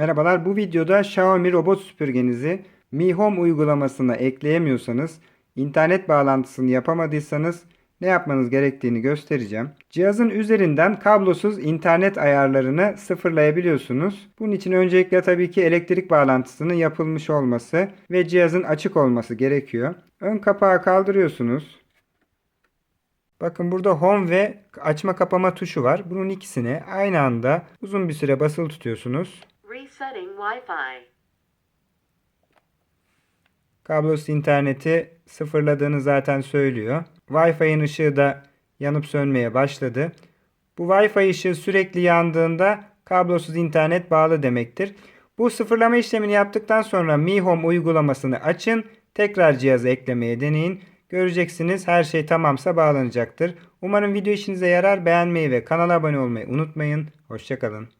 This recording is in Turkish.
Merhabalar bu videoda Xiaomi robot süpürgenizi Mi Home uygulamasına ekleyemiyorsanız, internet bağlantısını yapamadıysanız ne yapmanız gerektiğini göstereceğim. Cihazın üzerinden kablosuz internet ayarlarını sıfırlayabiliyorsunuz. Bunun için öncelikle tabii ki elektrik bağlantısının yapılmış olması ve cihazın açık olması gerekiyor. Ön kapağı kaldırıyorsunuz. Bakın burada home ve açma kapama tuşu var. Bunun ikisini aynı anda uzun bir süre basılı tutuyorsunuz. Resetting Wi-Fi. Kablosuz interneti sıfırladığını zaten söylüyor. Wi-Fi'nin ışığı da yanıp sönmeye başladı. Bu Wi-Fi ışığı sürekli yandığında kablosuz internet bağlı demektir. Bu sıfırlama işlemini yaptıktan sonra Mi Home uygulamasını açın. Tekrar cihazı eklemeye deneyin. Göreceksiniz her şey tamamsa bağlanacaktır. Umarım video işinize yarar. Beğenmeyi ve kanala abone olmayı unutmayın. Hoşçakalın.